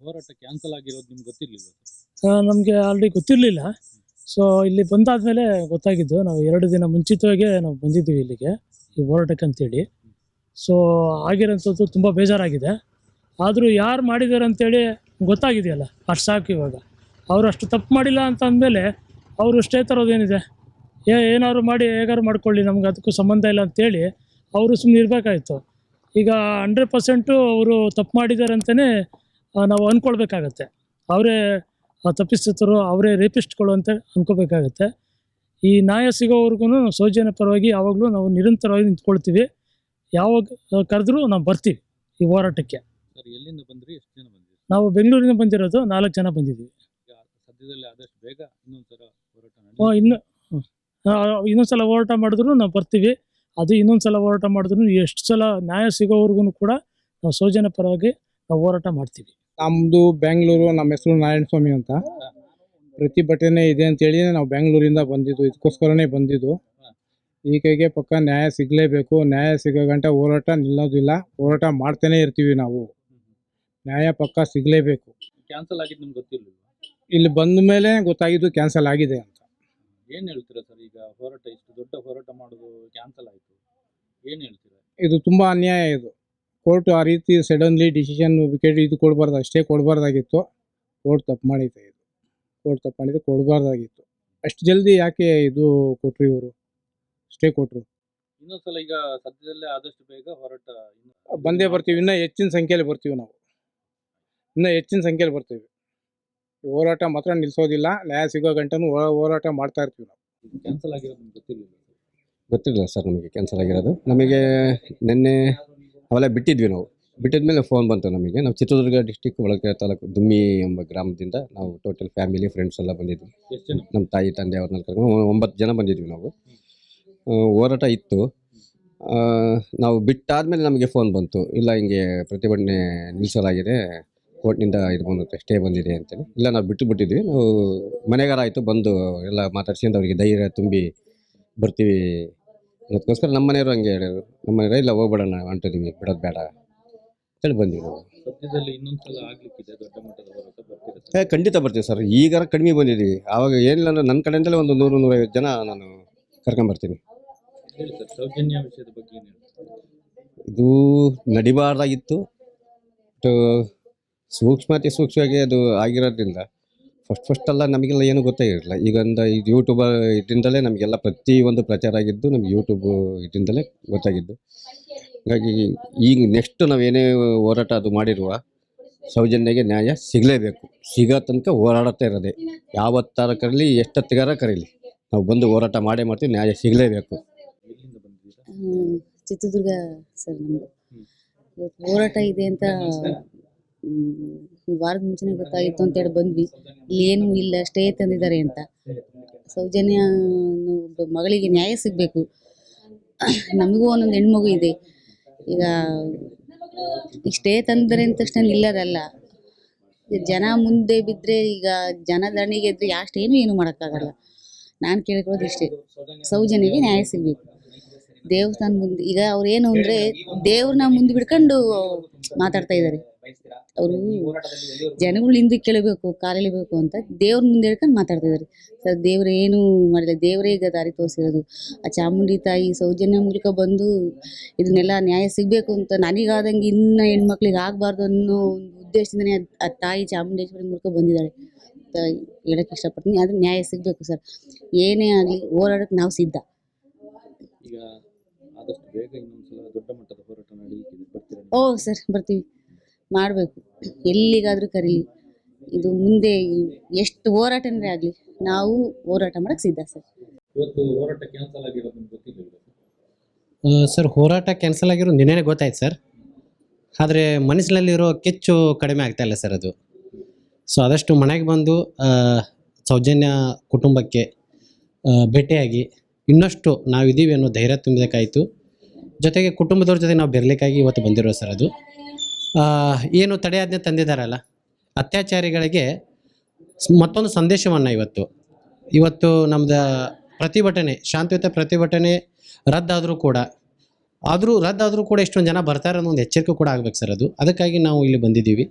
ಹೋರಾಟ ಕ್ಯಾನ್ಸಲ್ ಆಗಿರೋದು ನಿಮ್ಗೆ ಗೊತ್ತಿರ್ಲಿಲ್ಲ ನಮಗೆ ಆಲ್ರೆಡಿ ಗೊತ್ತಿರಲಿಲ್ಲ. ಸೊ ಇಲ್ಲಿ ಬಂದಾದ್ಮೇಲೆ ಗೊತ್ತಾಗಿದ್ದು, ನಾವು ಎರಡು ದಿನ ಮುಂಚಿತವಾಗಿ ನಾವು ಬಂದಿದ್ದೀವಿ ಇಲ್ಲಿಗೆ, ಈ ಹೋರಾಟಕ್ಕೆ ಅಂತೇಳಿ. ಸೊ ಆಗಿರೋಂಥದ್ದು ತುಂಬ ಬೇಜಾರಾಗಿದೆ. ಆದರೂ ಯಾರು ಮಾಡಿದ್ದಾರೆ ಅಂತೇಳಿ ಗೊತ್ತಾಗಿದೆಯಲ್ಲ, ಅಷ್ಟು ಸಾಕು ಇವಾಗ. ಅವರು ಅಷ್ಟು ತಪ್ಪು ಮಾಡಿಲ್ಲ ಅಂತ ಅಂದಮೇಲೆ ಅವರು ಸ್ಟೇ ತರೋದೇನಿದೆ ಏ, ಏನಾದ್ರು ಮಾಡಿ, ಹೇಗಾದ್ರು ಮಾಡ್ಕೊಳ್ಳಿ, ನಮ್ಗೆ ಅದಕ್ಕೂ ಸಂಬಂಧ ಇಲ್ಲ ಅಂತೇಳಿ ಅವರು ಸುಮ್ಮನೆ ಇರಬೇಕಾಯ್ತು. ಈಗ ಹಂಡ್ರೆಡ್ ಪರ್ಸೆಂಟು ಅವರು ತಪ್ಪು ಮಾಡಿದ್ದಾರೆ ಅಂತಲೇ ನಾವು ಅಂದ್ಕೊಳ್ಬೇಕಾಗತ್ತೆ ಅವರೇ ತಪ್ಪಿಸ್ತಿದ್ರು ಅವರೇ ರೇಪಿಸ್ಟ್ಗಳು ಅಂತ ಅಂದ್ಕೋಬೇಕಾಗತ್ತೆ ಈ ನ್ಯಾಯ ಸಿಗೋವರೆಗೂ ಸೌಜನ್ಯ ಪರವಾಗಿ ಯಾವಾಗಲೂ ನಾವು ನಿರಂತರವಾಗಿ ನಿಂತ್ಕೊಳ್ತೀವಿ. ಯಾವಾಗ ಕರೆದ್ರೂ ನಾವು ಬರ್ತೀವಿ ಈ ಹೋರಾಟಕ್ಕೆ. ಎಲ್ಲಿಂದ ಬಂದ್ರಿ? ಎಷ್ಟು ಜನ ಬಂದ್ರಿ? ನಾವು ಬೆಂಗಳೂರಿಂದ ಬಂದಿರೋದು ನಾಲ್ಕು ಜನ ಬಂದಿದ್ದೀವಿ. ಸದ್ಯದಲ್ಲಿ ಆದಷ್ಟು ಬೇಗ ಇನ್ನೊಂದ್ಸಲ ಹೋರಾಟ. ಇನ್ನು ಇನ್ನೊಂದ್ಸಲ ಹೋರಾಟ ಮಾಡಿದ್ರು ನಾವು ಬರ್ತೀವಿ. ಅದು ಇನ್ನೊಂದ್ಸಲ ಹೋರಾಟ ಮಾಡಿದ್ರು ಎಷ್ಟು ಸಲ ನ್ಯಾಯ ಸಿಗೋವರೆಗೂ ಕೂಡ ನಾವು ಸೌಜನ್ಯ ಪರವಾಗಿ ನಾವು ಹೋರಾಟ ಮಾಡ್ತೀವಿ. ನಮ್ಮದು ಬೆಂಗಳೂರು ನಮ್ಮ ಹೆಸರು ನಾರಾಯಣ ಸ್ವಾಮಿ ಅಂತ ಪ್ರತಿಭಟನೆ ಇದೆ ಅಂತೇಳಿ ನಾವು ಬೆಂಗಳೂರಿಂದ ಬಂದಿದ್ದು ಇದಕ್ಕೋಸ್ಕರನೇ ಬಂದಿದ್ದು. ಈಕೆಗೆ ಪಕ್ಕ ನ್ಯಾಯ ಸಿಗಲೇಬೇಕು. ನ್ಯಾಯ ಸಿಗೋ ಗಂಟ ಹೋರಾಟ ನಿಲ್ಲೋದಿಲ್ಲ. ಹೋರಾಟ ಮಾಡ್ತಾನೆ ಇರ್ತೀವಿ ನಾವು. ನ್ಯಾಯ ಪಕ್ಕ ಸಿಗಲೇಬೇಕು. ಕ್ಯಾನ್ಸಲ್ ಆಗಿದ್ದು ನಿಮ್ಗೆ ಗೊತ್ತಿಲ್ಲ ಇಲ್ಲಿ ಬಂದ ಮೇಲೆ ಗೊತ್ತಾಗಿದ್ದು ಕ್ಯಾನ್ಸಲ್ ಆಗಿದೆ ಅಂತ. ಏನು ಹೇಳ್ತೀರಾ ಸರ್ ಈಗ ಹೋರಾಟ ಇಷ್ಟು ದೊಡ್ಡ ಹೋರಾಟ ಮಾಡೋದು ಕ್ಯಾನ್ಸಲ್ ಆಯಿತು. ಏನು ಹೇಳ್ತೀರಾ? ಇದು ತುಂಬ ಅನ್ಯಾಯ ಇದು. ಕೋರ್ಟ್ ಆ ರೀತಿ ಸಡನ್ಲಿ ಡಿಸಿಷನ್ ವಿಕೆಟ್ ಇದು ಕೊಡಬಾರ್ದು ಅಷ್ಟೇ ಕೊಡಬಾರ್ದಾಗಿತ್ತು. ಕೋರ್ಟ್ ತಪ್ಪು ಮಾಡೈತೆ ಇದು. ಕೋರ್ಟ್ ತಪ್ಪು ಮಾಡಿದ್ದು ಕೊಡಬಾರ್ದಾಗಿತ್ತು. ಅಷ್ಟು ಜಲ್ದಿ ಯಾಕೆ ಇದು ಕೊಟ್ರಿ ಇವರು? ಸ್ಟೇ ಕೊಟ್ಟರು ಇನ್ನೊಂದ್ಸಲ ಈಗ ಸದ್ಯದಲ್ಲೇ ಆದಷ್ಟು ಬೇಗ ಹೊರಟ ಇನ್ನು- ಬಂದೇ ಬರ್ತೀವಿ ಇನ್ನೂ ಹೆಚ್ಚಿನ ಸಂಖ್ಯೆಯಲ್ಲಿ ಬರ್ತೀವಿ ನಾವು. ಇನ್ನೂ ಹೆಚ್ಚಿನ ಸಂಖ್ಯೆಯಲ್ಲಿ ಬರ್ತೀವಿ. ಈ ಹೋರಾಟ ಮಾತ್ರ ನಿಲ್ಲಿಸೋದಿಲ್ಲ ನ್ಯಾಯ ಸಿಗೋ ಗಂಟನೂ ಹೋರಾಟ ಮಾಡ್ತಾ ಇರ್ತೀವಿ ನಾವು. ಕ್ಯಾನ್ಸಲ್ ಆಗಿರೋದು ಗೊತ್ತಿಲ್ಲ ಗೊತ್ತಿಲ್ಲ ಗೊತ್ತಿರಲಿಲ್ಲ ಸರ್ ನಮಗೆ ಕ್ಯಾನ್ಸಲ್ ಆಗಿರೋದು. ನಮಗೆ ನಿನ್ನೆ ಅವೆಲ್ಲ ಬಿಟ್ಟಿದ್ವಿ ನಾವು. ಬಿಟ್ಟಿದ್ಮೇಲೆ ಫೋನ್ ಬಂತು ನಮಗೆ. ನಾವು ಚಿತ್ರದುರ್ಗ ಡಿಸ್ಟಿಕ್ ಒಳಗೆ ತಾಲೂಕು ದುಮ್ಮಿ ಎಂಬ ಗ್ರಾಮದಿಂದ ನಾವು ಟೋಟಲ್ ಫ್ಯಾಮಿಲಿ ಫ್ರೆಂಡ್ಸ್ ಎಲ್ಲ ಬಂದಿದ್ವಿ. ನಮ್ಮ ತಾಯಿ ತಂದೆ ಅವ್ರನ್ನ ಕರ್ಕೊಂಡು ಒಂಬತ್ತು ಜನ ಬಂದಿದ್ವಿ ನಾವು. ಹೋರಾಟ ಇತ್ತು. ನಾವು ಬಿಟ್ಟಾದ್ಮೇಲೆ ನಮಗೆ ಫೋನ್ ಬಂತು. ಇಲ್ಲ ಹಿಂಗೆ ಪ್ರತಿಭಟನೆ ನಿಲ್ಲಿಸಲಾಗಿದೆ ಕೋರ್ಟ್ನಿಂದ ಇದು ಬಂದು ಸ್ಟೇ ಬಂದಿದೆ ಅಂತೇಳಿ. ಇಲ್ಲ ನಾವು ಬಿಟ್ಟು ಬಿಟ್ಟಿದ್ವಿ. ನಾವು ಮನೆಗಾರ ಆಯಿತು ಬಂದು ಎಲ್ಲ ಮಾತಾಡ್ಸ್ಕೊಂಡು ಅವರಿಗೆ ಧೈರ್ಯ ತುಂಬಿ ಬರ್ತೀವಿ ಅದಕ್ಕೋಸ್ಕರ ನಮ್ಮ ಮನೆಯವರು ಹಂಗೆ ಹೇಳಿದ್ರು. ನಮ್ಮ ಮನೆಯವರು ಇಲ್ಲ ಹೋಗ್ಬೇಡಣ ಹೊಂಟಿದ್ವಿ ಬಿಡೋದು ಬೇಡ. ಹೇಳಿ ಬಂದ್ವಿ ನಾವು ಸದ್ಯದಲ್ಲಿ ಇನ್ನೊಂದ್ಸಲ ಆಗ್ಲಿಕ್ಕಿದೆ ದೊಡ್ಡ ಮಟ್ಟದ ಹೋರಾಟ ಬರ್ತೀರಾ ಏ ಖಂಡಿತ ಬರ್ತೀವಿ ಸರ್. ಈಗಾರ ಕಡಿಮೆ ಬಂದಿದ್ದೀವಿ. ಆವಾಗ ಏನಿಲ್ಲ ಅಂದ್ರೆ ನನ್ನ ಕಡೆಯಿಂದಲೇ ಒಂದು ನೂರು ನೂರೈವತ್ತು ಜನ ನಾನು ಕರ್ಕೊಂಬರ್ತೀನಿ. ಹೇಳಿ ಸರ್ ಸೌಜನ್ಯ ವಿಷಯದ ಬಗ್ಗೆ ಏನ್ ಹೇಳ್ತೀರಾ? ಇದು ನಡಿಬಾರ್ದಾಗಿತ್ತು. ಬಟ್ ಸೂಕ್ಷ್ಮತೆ ಸೂಕ್ಷ್ಮವಾಗಿ ಅದು ಆಗಿರೋದ್ರಿಂದ ಫಸ್ಟ್ ಫಸ್ಟ್ ಎಲ್ಲ ನಮಗೆಲ್ಲ ಏನೂ ಗೊತ್ತಾಗಿರಲಿಲ್ಲ ಈಗ ಒಂದು ಇದು ಯೂಟ್ಯೂಬ್ ಇದರಿಂದಲೇ ನಮಗೆಲ್ಲ ಪ್ರತಿಯೊಂದು ಪ್ರಚಾರ ಆಗಿದ್ದು ನಮ್ಗೆ ಯೂಟ್ಯೂಬ್ ಇದರಿಂದಲೇ ಗೊತ್ತಾಗಿದ್ದು. ಹಾಗಾಗಿ ಈಗ ನೆಕ್ಸ್ಟ್ ನಾವೇನೇ ಹೋರಾಟ ಅದು ಮಾಡಿರುವ ಸೌಜನ್ಯಗೆ ನ್ಯಾಯ ಸಿಗಲೇಬೇಕು. ಸಿಗೋ ತನಕ ಹೋರಾಡುತ್ತಾ ಇರೋದೆ. ಯಾವತ್ತಾರ ಕರೀಲಿ ಎಷ್ಟೊತ್ತಿಗಾರ ಕರೀಲಿ. ನಾವು ಬಂದು ಹೋರಾಟ ಮಾಡೇ ಮಾಡ್ತೀವಿ, ನ್ಯಾಯ ಸಿಗಲೇಬೇಕು. ಚಿತ್ರದುರ್ಗ ಸರ್ ನಮ್ಮದು ಹೋರಾಟ ಇದೆ ಅಂತ ವಾರದ ಮುಂಚೆನೆ ಗೊತ್ತಾಗಿತ್ತು ಅಂತ ಹೇಳಿ ಬಂದ್ವಿ. ಇಲ್ಲಿ ಏನು ಇಲ್ಲ, ಸ್ಟೇ ತಂದಿದ್ದಾರೆ ಅಂತ. ಸೌಜನ್ಯ ಮಗಳಿಗೆ ನ್ಯಾಯ ಸಿಗಬೇಕು. ನಮಗೂ ಒಂದೊಂದು ಹೆಣ್ಮಗು ಇದೆ. ಈಗ ಸ್ಟೇ ತಂದರೆ ಅಂತ ತಕ್ಷಣ ನಿಲ್ಲೋದಲ್ಲ ಜನ ಮುಂದೆ ಬಿದ್ದರೆ ಈಗ ಜನ ದಣಿಗೆ ಇದ್ರೆ ಯಾಷ್ಟೇನು ಏನು ಮಾಡೋಕ್ಕಾಗಲ್ಲ. ನಾನು ಕೇಳ್ಕೊಳ್ಳೋದು ಇಷ್ಟೇ. ಸೌಜನ್ಯಗೆ ನ್ಯಾಯ ಸಿಗಬೇಕು. ದೇವಸ್ಥಾನ ಮುಂದೆ ಈಗ ಅವ್ರು ಏನು ಅಂದರೆ ದೇವ್ರನ್ನ ಮುಂದೆ ಬಿಡ್ಕೊಂಡು ಮಾತಾಡ್ತಾ ಇದ್ದಾರೆ. ಅವರು ಜನಗಳು ಹಿಂದೆ ಕೇಳಬೇಕು ಕಾಲಿಳಿಬೇಕು ಅಂತ ದೇವ್ರ ಮುಂದೆ ಹೇಳ್ಕೊಂಡು ಮಾತಾಡ್ತಾ ಇದ್ದಾರೆ ಸರ್ ದೇವ್ರು ಏನು ಮಾಡಿಲ್ಲ ದೇವರೇ ಈಗ ದಾರಿ ತೋರಿಸಿರೋದು. ಆ ಚಾಮುಂಡಿ ತಾಯಿ ಸೌಜನ್ಯ ಮೂಲಕ ಬಂದು ಇದನ್ನೆಲ್ಲ ನ್ಯಾಯ ಸಿಗಬೇಕು ಅಂತ ನನಗಾದಂಗೆ ಇನ್ನು ಹೆಣ್ಮಕ್ಳಿಗೆ ಆಗಬಾರ್ದು ಅನ್ನೋ ಒಂದು ಉದ್ದೇಶದಿಂದನೇ ಆ ತಾಯಿ ಚಾಮುಂಡೇಶ್ವರಿ ಮೂಲಕ ಬಂದಿದ್ದಾಳೆ. ಅಂತ ಹೇಳಕ್ಕೆ ಇಷ್ಟಪಡ್ತೀನಿ. ಆದ್ರೆ ನ್ಯಾಯ ಸಿಗಬೇಕು ಸರ್. ಏನೇ ಆಗಲಿ ಹೋರಾಡಕ್ಕೆ ನಾವು ಸಿದ್ಧ. ಈಗ ಆದಷ್ಟು ಬೇಗ ಇನ್ನೊಂದ್ಸಲ ದೊಡ್ಡ ಮಟ್ಟದ ಹೋರಾಟ ನಡೆಯಲಿಕ್ಕಿದೆ ಬರ್ತೀರಾ ಓ ಸರ್ ಬರ್ತೀವಿ. ಮಾಡಬೇಕು. ಎಲ್ಲಿಗಾದರೂ ಕರೀಲಿ. ಇದು ಮುಂದೆ ಎಷ್ಟು ಹೋರಾಟನೇ ಆಗಲಿ ನಾವು ಹೋರಾಟ ಮಾಡಕ್ಕೆ ಸಿದ್ಧ ಸರ್. ಇವತ್ತು ಹೋರಾಟ ಕ್ಯಾನ್ಸಲ್ ಆಗಿರೋದು ನಿಮ್ಗೆ ಗೊತ್ತಿರಲಿಲ್ಲ ಆ, ಸರ್ ಹೋರಾಟ ಕ್ಯಾನ್ಸಲ್ ಆಗಿರೋ ನಿನ್ನೆನೇ ಗೊತ್ತಾಯ್ತು ಸರ್. ಆದರೆ ಮನಸ್ಸಿನಲ್ಲಿರೋ ಕೆಚ್ಚು ಕಡಿಮೆ ಆಗ್ತಾ ಇಲ್ಲ ಸರ್ ಅದು. ಸೊ ಆದಷ್ಟು ಮನೆಗೆ ಬಂದು ಆ, ಸೌಜನ್ಯ ಕುಟುಂಬಕ್ಕೆ ಆ, ಭೇಟಿಯಾಗಿ ಇನ್ನಷ್ಟು ನಾವಿದ್ದೀವಿ ಅನ್ನೋ ಧೈರ್ಯ ತುಂಬಬೇಕಾಯಿತು ಜೊತೆಗೆ ಕುಟುಂಬದವ್ರ ಜೊತೆ ನಾವು ಬೆರಲಿಕ್ಕಾಗಿ ಇವತ್ತು ಬಂದಿರೋ ಸರ್ ಅದು. ಏನು ತಡೆಯಾಜ್ಞೆ ತಂದಿದ್ದಾರಲ್ಲ ಅತ್ಯಾಚಾರಿಗಳಿಗೆ ಮತ್ತೊಂದು ಸಂದೇಶವನ್ನು ಇವತ್ತು. ಇವತ್ತು ನಮ್ಮದು ಪ್ರತಿಭಟನೆ ಶಾಂತಿಯುತ ಪ್ರತಿಭಟನೆ ರದ್ದಾದರೂ ಕೂಡ ಆದರೂ ರದ್ದಾದರೂ ಕೂಡ ಎಷ್ಟೊಂದು ಜನ ಬರ್ತಾರೆ ಅನ್ನೋ ಒಂದು ಎಚ್ಚರಿಕೆ ಕೂಡ ಆಗ್ಬೇಕು ಸರ್ ಅದು. ಅದಕ್ಕಾಗಿ ನಾವು ಇಲ್ಲಿ ಬಂದಿದ್ದೀವಿ.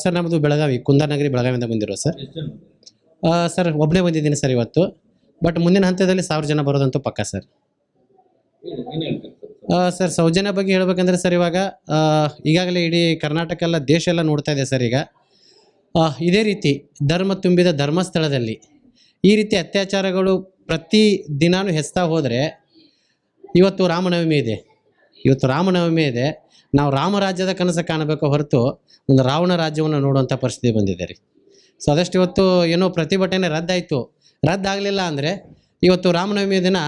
ಸರ್ ನಮ್ಮದು ಬೆಳಗಾವಿ ಕುಂದಾನಗರಿ ಬೆಳಗಾವಿಯಿಂದ ಬಂದಿರೋ ಸರ್. ಸರ್ ಒಬ್ಬನೇ ಬಂದಿದ್ದೀನಿ ಸರ್ ಇವತ್ತು. ಬಟ್ ಮುಂದಿನ ಹಂತದಲ್ಲಿ ಸಾವಿರ ಜನ ಬರೋದಂತೂ ಪಕ್ಕ ಸರ್. ಸರ್? ಸೌಜನ್ಯ ಬಗ್ಗೆ ಹೇಳ್ಬೇಕಂದ್ರೆ ಸರ್, ಇವಾಗ ಈಗಾಗಲೇ ಇಡೀ ಕರ್ನಾಟಕ ಎಲ್ಲ ದೇಶ ಎಲ್ಲ ನೋಡ್ತಾ ಇದೆ ಸರ್ ಈಗ. ಇದೇ ರೀತಿ ಧರ್ಮ ತುಂಬಿದ ಧರ್ಮಸ್ಥಳದಲ್ಲಿ ಈ ರೀತಿ ಅತ್ಯಾಚಾರಗಳು ಪ್ರತಿ ದಿನಾನು ಹೆಚ್ತಾ ಹೋದರೆ ಇವತ್ತು ರಾಮನವಮಿ ಇದೆ. ಇವತ್ತು ರಾಮನವಮಿ ಇದೆ. ನಾವು ರಾಮರಾಜ್ಯದ ಕನಸು ಕಾಣಬೇಕು ಹೊರತು ಒಂದು ರಾವಣ ರಾಜ್ಯವನ್ನು ನೋಡುವಂಥ ಪರಿಸ್ಥಿತಿ ಬಂದಿದೆ ರೀ. ಸೊ ಅದಷ್ಟು ಇವತ್ತು ಏನೋ ಪ್ರತಿಭಟನೆ ರದ್ದಾಯಿತು. ರದ್ದಾಗಲಿಲ್ಲ ಅಂದರೆ ಇವತ್ತು ರಾಮನವಮಿ ದಿನ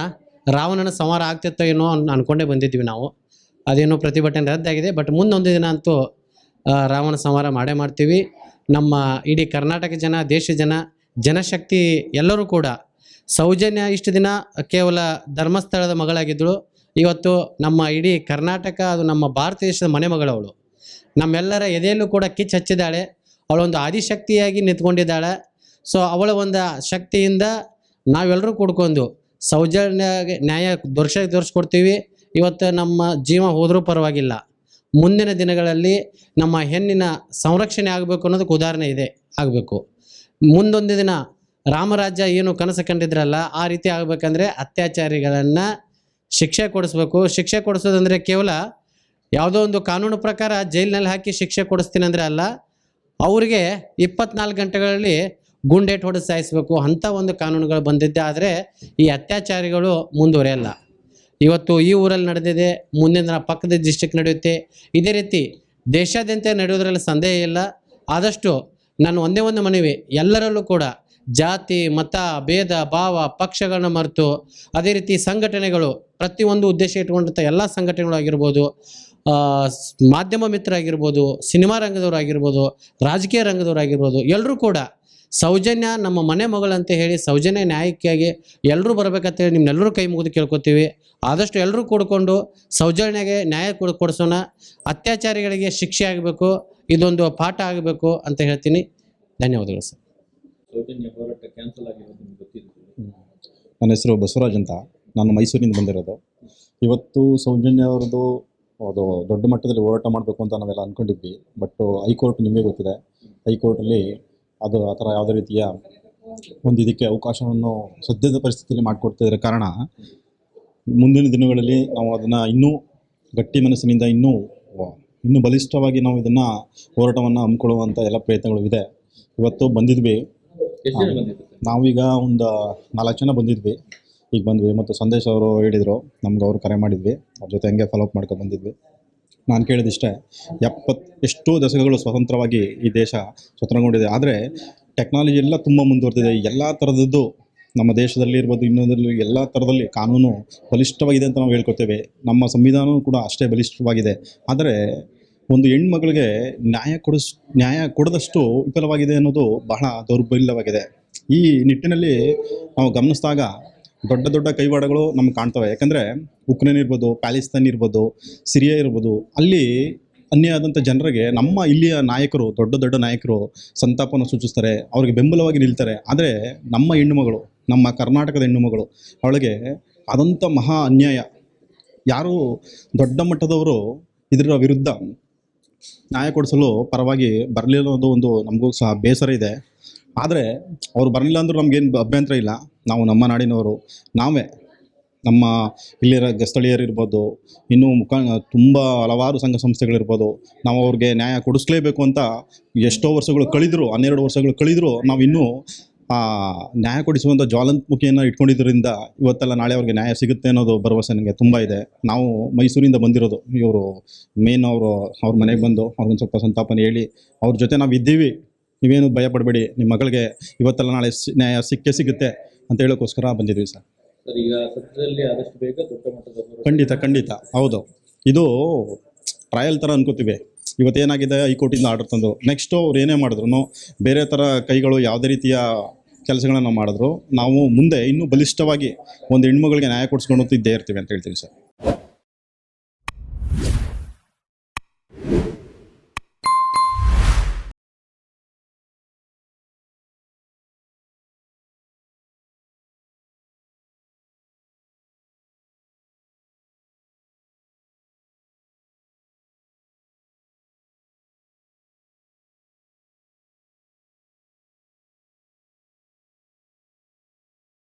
ರಾವಣನ ಸಂಹಾರ ಆಗ್ತಿತ್ತೋ ಏನೋ ಅನ್, ಅನ್ಕೊಂಡೇ ಬಂದಿದ್ವಿ ನಾವು. ಅದೇನೋ ಪ್ರತಿಭಟನೆ ರದ್ದಾಗಿದೆ ಬಟ್ ಮುಂದೊಂದು ದಿನ ಅಂತೂ ರಾವಣ ಸಂಹಾರ ಮಾಡೇ ಮಾಡ್ತೀವಿ. ನಮ್ಮ ಇಡೀ ಕರ್ನಾಟಕ ಜನ, ದೇಶ ಜನ, ಜನಶಕ್ತಿ ಎಲ್ಲರೂ ಕೂಡ ಸೌಜನ್ಯ ಇಷ್ಟು ದಿನ ಕೇವಲ ಧರ್ಮಸ್ಥಳದ ಮಗಳಾಗಿದ್ದಳು. ಇವತ್ತು ನಮ್ಮ ಇಡೀ ಕರ್ನಾಟಕ, ಅದು ನಮ್ಮ ಭಾರತ ದೇಶದ ಮನೆ ಮಗಳವಳು. ನಮ್ಮೆಲ್ಲರ ಎದೆಯಲ್ಲೂ ಕೂಡ ಕಿಚ್ಚು ಹಚ್ಚಿದ್ದಾಳೆ. ಅವಳೊಂದು ಆದಿಶಕ್ತಿಯಾಗಿ ನಿಂತ್ಕೊಂಡಿದ್ದಾಳೆ. ಸೊ ಅವಳ ಒಂದು ಶಕ್ತಿಯಿಂದ ನಾವೆಲ್ಲರೂ ಕೂಡ್ಕೊಂಡು ಸೌಜನ್ಯಗೆ ನ್ಯಾಯ ದೊರ್ಶ ದೊರಸ್ಕೊಡ್ತೀವಿ ಇವತ್ತು ನಮ್ಮ ಜೀವ ಹೋದರೂ ಪರವಾಗಿಲ್ಲ. ಮುಂದಿನ ದಿನಗಳಲ್ಲಿ ನಮ್ಮ ಹೆಣ್ಣಿನ ಸಂರಕ್ಷಣೆ ಆಗಬೇಕು ಅನ್ನೋದಕ್ಕೆ ಉದಾಹರಣೆ ಇದೆ, ಆಗಬೇಕು. ಮುಂದೊಂದು ದಿನ ರಾಮರಾಜ್ಯ ಏನು ಕನಸು ಕಂಡಿದ್ರಲ್ಲ, ಆ ರೀತಿ ಆಗಬೇಕಂದ್ರೆ ಅತ್ಯಾಚಾರಿಗಳನ್ನು ಶಿಕ್ಷೆ ಕೊಡಿಸ್ಬೇಕು. ಶಿಕ್ಷೆ ಕೊಡಿಸೋದಂದರೆ ಕೇವಲ ಯಾವುದೋ ಒಂದು ಕಾನೂನು ಪ್ರಕಾರ ಜೈಲಿನಲ್ಲಿ ಹಾಕಿ ಶಿಕ್ಷೆ ಕೊಡಿಸ್ತೀನಿ ಅಂದರೆ ಅಲ್ಲ, ಅವರಿಗೆ ಇಪ್ಪತ್ನಾಲ್ಕು ಗಂಟೆಗಳಲ್ಲಿ ಗುಂಡೇಟ್ ಹೊಡೆದು ಸಾಯಿಸಬೇಕು ಅಂಥ ಒಂದು ಕಾನೂನುಗಳು ಬಂದಿದ್ದೆ, ಆದರೆ ಈ ಅತ್ಯಾಚಾರಿಗಳು ಮುಂದುವರಿಯಲ್ಲ. ಇವತ್ತು ಈ ಊರಲ್ಲಿ ನಡೆದಿದೆ, ಮುಂದಿನ ದಿನ ಪಕ್ಕದ ಡಿಸ್ಟಿಕ್ ನಡೆಯುತ್ತೆ. ಇದೇ ರೀತಿ ದೇಶಾದ್ಯಂತ ನಡೆಯೋದ್ರಲ್ಲಿ ಸಂದೇಹ ಇಲ್ಲ. ಆದಷ್ಟು ನಾನು ಒಂದೇ ಒಂದು ಮನವಿ, ಎಲ್ಲರಲ್ಲೂ ಕೂಡ ಜಾತಿ, ಮತ, ಭೇದ, ಭಾವ, ಪಕ್ಷಗಳನ್ನ ಮರೆತು ಅದೇ ರೀತಿ ಸಂಘಟನೆಗಳು ಪ್ರತಿಯೊಂದು ಉದ್ದೇಶ ಇಟ್ಕೊಂಡಂಥ ಎಲ್ಲ ಸಂಘಟನೆಗಳು ಆಗಿರ್ಬೋದು ಮಾಧ್ಯಮ ಮಿತ್ರ ಆಗಿರ್ಬೋದು ಸಿನಿಮಾ ರಂಗದವ್ರು ಆಗಿರ್ಬೋದು, ರಾಜಕೀಯ ರಂಗದವರಾಗಿರ್ಬೋದು ಎಲ್ಲರೂ ಕೂಡ ಸೌಜನ್ಯ ನಮ್ಮ ಮನೆ ಮಗಳಂತ ಹೇಳಿ ಸೌಜನ್ಯ ನ್ಯಾಯಕ್ಕಾಗಿ ಎಲ್ಲರೂ ಬರ್ಬೇಕಂತೇಳಿ ನಿಮ್ಮೆಲ್ಲರೂ ಕೈ ಮುಗಿದು ಕೇಳ್ಕೊತೀವಿ. ಆದಷ್ಟು ಎಲ್ಲರೂ ಕೂಡ್ಕೊಂಡು ಸೌಜನ್ಯಗೆ ನ್ಯಾಯ ಕೊಡ್ ಕೊಡಿಸೋಣ. ಅತ್ಯಾಚಾರಿಗಳಿಗೆ ಶಿಕ್ಷೆ ಆಗಬೇಕು. ಇದೊಂದು ಪಾಠ ಆಗಬೇಕು ಅಂತ ಹೇಳ್ತೀನಿ. ಧನ್ಯವಾದಗಳು ಸರ್. ಸೌಜನ್ಯ ಹೋರಾಟ ಕ್ಯಾನ್ಸಲ್ ಆಗಿರೋದು ನಿಮ್ಗೆ ಗೊತ್ತಿತ್ತು ನನ್ನ ಹೆಸರು ಬಸವರಾಜ್ ಅಂತ. ನಾನು ಮೈಸೂರಿನಿಂದ ಬಂದಿರೋದು. ಇವತ್ತು ಸೌಜನ್ಯ ಅವ್ರದ್ದು ಅದು ದೊಡ್ಡ ಮಟ್ಟದಲ್ಲಿ ಹೋರಾಟ ಮಾಡಬೇಕು ಅಂತ ನಾವೆಲ್ಲ ಅಂದ್ಕೊಂಡಿದ್ವಿ ಬಟ್ ಹೈಕೋರ್ಟ್ ನಿಮಗೆ ಗೊತ್ತಿದೆ. ಹೈಕೋರ್ಟಲ್ಲಿ ಅದು ಆ ಥರ ಯಾವುದೇ ರೀತಿಯ ಒಂದು ಇದಕ್ಕೆ ಅವಕಾಶವನ್ನು ಸದ್ಯದ ಪರಿಸ್ಥಿತಿಯಲ್ಲಿ ಇದ್ದರೆ ಕಾರಣ ಮುಂದಿನ ದಿನಗಳಲ್ಲಿ ನಾವು ಅದನ್ನು ಇನ್ನೂ ಗಟ್ಟಿ ಮನಸ್ಸಿನಿಂದ ಇನ್ನೂ ಇನ್ನೂ ಬಲಿಷ್ಠವಾಗಿ ನಾವು ಇದನ್ನು ಹೋರಾಟವನ್ನು ಹಮ್ಮಿಕೊಳ್ಳುವಂಥ ಎಲ್ಲ ಪ್ರಯತ್ನಗಳು ಇದೆ. ಇವತ್ತು ಬಂದಿದ್ವಿ. ನಾವೀಗ ಒಂದು ನಾಲ್ಕು ಜನ ಬಂದಿದ್ವಿ. ಈಗ ಬಂದ್ವಿ ಮತ್ತು ಸಂದೇಶ್ ಅವರು ಹೇಳಿದರು ನಮ್ಗೆ ಅವರು ಕರೆ ಮಾಡಿದ್ವಿ. ಅವ್ರ ಜೊತೆ ಹಂಗೆ ಫಾಲೋಅಪ್ ಮಾಡ್ಕೊಂಡು ಬಂದಿದ್ವಿ. ನಾನು ಕೇಳಿದಿಷ್ಟೇ. ಎಪ್ಪತ್ತು ಎಷ್ಟೋ ದಶಕಗಳು ಸ್ವತಂತ್ರವಾಗಿ ಈ ದೇಶ ಸ್ವತಂತ್ರಗೊಂಡಿದೆ. ಆದರೆ ಟೆಕ್ನಾಲಜಿ ಎಲ್ಲ ತುಂಬ ಮುಂದುವರೆದಿದೆ. ಎಲ್ಲ ಥರದದ್ದು ನಮ್ಮ ದೇಶದಲ್ಲಿ ಇರ್ಬೋದು, ಇನ್ನೊಂದರಲ್ಲಿ ಎಲ್ಲ ಥರದಲ್ಲಿ ಕಾನೂನು ಬಲಿಷ್ಠವಾಗಿದೆ ಅಂತ ನಾವು ಹೇಳ್ಕೊತೇವೆ. ನಮ್ಮ ಸಂವಿಧಾನವೂ ಕೂಡ ಅಷ್ಟೇ ಬಲಿಷ್ಠವಾಗಿದೆ. ಆದರೆ ಒಂದು ಹೆಣ್ಮಗಳಿಗೆ ನ್ಯಾಯ ಕೊಡಿಸ್, ನ್ಯಾಯ ಕೊಡದಷ್ಟು ವಿಫಲವಾಗಿದೆ ಅನ್ನೋದು ಬಹಳ ದೌರ್ಬಲ್ಯವಾಗಿದೆ. ಈ ನಿಟ್ಟಿನಲ್ಲಿ ನಾವು ಗಮನಿಸಿದಾಗ ದೊಡ್ಡ ದೊಡ್ಡ ಕೈವಾಡಗಳು ನಮ್ಗೆ ಕಾಣ್ತವೆ. ಯಾಕಂದರೆ ಉಕ್ರೇನ್ ಇರ್ಬೋದು, ಪ್ಯಾಲಿಸ್ತಾನ್ ಇರ್ಬೋದು, ಸಿರಿಯಾ ಇರ್ಬೋದು, ಅಲ್ಲಿ ಅನ್ಯ ಆದಂಥ ಜನರಿಗೆ ನಮ್ಮ ಇಲ್ಲಿಯ ನಾಯಕರು, ದೊಡ್ಡ ದೊಡ್ಡ ನಾಯಕರು ಸಂತಾಪವನ್ನು ಸೂಚಿಸ್ತಾರೆ. ಅವ್ರಿಗೆ ಬೆಂಬಲವಾಗಿ ನಿಲ್ತಾರೆ. ಆದರೆ ನಮ್ಮ ಹೆಣ್ಣುಮಗಳು, ನಮ್ಮ ಕರ್ನಾಟಕದ ಹೆಣ್ಣುಮಗಳು, ಅವಳಿಗೆ ಆದಂಥ ಮಹಾ ಅನ್ಯಾಯ. ಯಾರು ದೊಡ್ಡ ಮಟ್ಟದವರು ಇದರ ವಿರುದ್ಧ ನ್ಯಾಯ ಕೊಡಿಸಲು ಪರವಾಗಿ ಅನ್ನೋದು ಒಂದು ನಮಗೂ ಸಹ ಬೇಸರ ಇದೆ. ಆದರೆ ಅವ್ರು ಬರಲಿಲ್ಲ ಅಂದರೂ ನಮಗೇನು ಅಭ್ಯಂತರ ಇಲ್ಲ. ನಾವು ನಮ್ಮ ನಾಡಿನವರು, ನಾವೇ ನಮ್ಮ ಇಲ್ಲಿರ ಸ್ಥಳೀಯರಿರ್ಬೋದು, ಇನ್ನೂ ಮುಖ, ತುಂಬ ಹಲವಾರು ಸಂಘ ಸಂಸ್ಥೆಗಳಿರ್ಬೋದು, ನಾವು ಅವ್ರಿಗೆ ನ್ಯಾಯ ಕೊಡಿಸ್ಲೇಬೇಕು ಅಂತ ಎಷ್ಟೋ ವರ್ಷಗಳು ಕಳೆದ್ರು, ಹನ್ನೆರಡು ವರ್ಷಗಳು ಕಳೆದ್ರು, ನಾವು ಇನ್ನೂ ನ್ಯಾಯ ಕೊಡಿಸುವಂಥ ಜ್ವಾಲಂತಮುಖಿಯನ್ನು ಇಟ್ಕೊಂಡಿದ್ದರಿಂದ ಇವತ್ತೆಲ್ಲ ನಾಳೆ ಅವ್ರಿಗೆ ನ್ಯಾಯ ಸಿಗುತ್ತೆ ಅನ್ನೋದು ಭರವಸೆ ನನಗೆ ತುಂಬ ಇದೆ. ನಾವು ಮೈಸೂರಿಂದ ಬಂದಿರೋದು, ಇವರು ಮೇನ್ ಅವರು, ಅವ್ರ ಮನೆಗೆ ಬಂದು, ಅವ್ರಿಗೊಂದು ಸ್ವಲ್ಪ ಸಂತಾಪನೆ ಹೇಳಿ, ಅವ್ರ ಜೊತೆ ನಾವು ಇದ್ದೀವಿ. ನೀವೇನು ಭಯ ಪಡಬೇಡಿ ನಿಮ್ಮ ಮಗಳಿಗೆ ಇವತ್ತೆಲ್ಲ ನಾಳೆ ನ್ಯಾಯ ಸಿಕ್ಕೇ ಸಿಗುತ್ತೆ ಅಂತ ಹೇಳೋಕ್ಕೋಸ್ಕರ ಬಂದಿದ್ವಿ ಸರ್. ಈಗ ಸದ್ಯದಲ್ಲಿ ಆದಷ್ಟು ಬೇಗ ದೊಡ್ಡ ಮಟ್ಟದ ಹೋರಾಟ ಖಂಡಿತ ಖಂಡಿತ. ಹೌದು. ಇದು ಟ್ರಯಲ್ ಥರ ಅನ್ಕೋತೀವಿ. ಇವತ್ತೇನಾಗಿದೆ ಹೈಕೋರ್ಟಿಂದ ಆರ್ಡರ್ ತಂದು. ನೆಕ್ಸ್ಟು ಅವ್ರು ಏನೇ ಮಾಡಿದ್ರು ಬೇರೆ ಥರ ಕೈಗಳು ಯಾವುದೇ ರೀತಿಯ ಕೆಲಸಗಳನ್ನು ಮಾಡಿದ್ರು. ನಾವು ಮುಂದೆ ಇನ್ನೂ ಬಲಿಷ್ಠವಾಗಿ ಒಂದು ಹೆಣ್ಮಗಳಿಗೆ ನ್ಯಾಯ ಕೊಡಿಸ್ಕೊಂಡು ಇದ್ದೇ ಇರ್ತೀವಿ ಅಂತ ಹೇಳ್ತೀವಿ ಸರ್.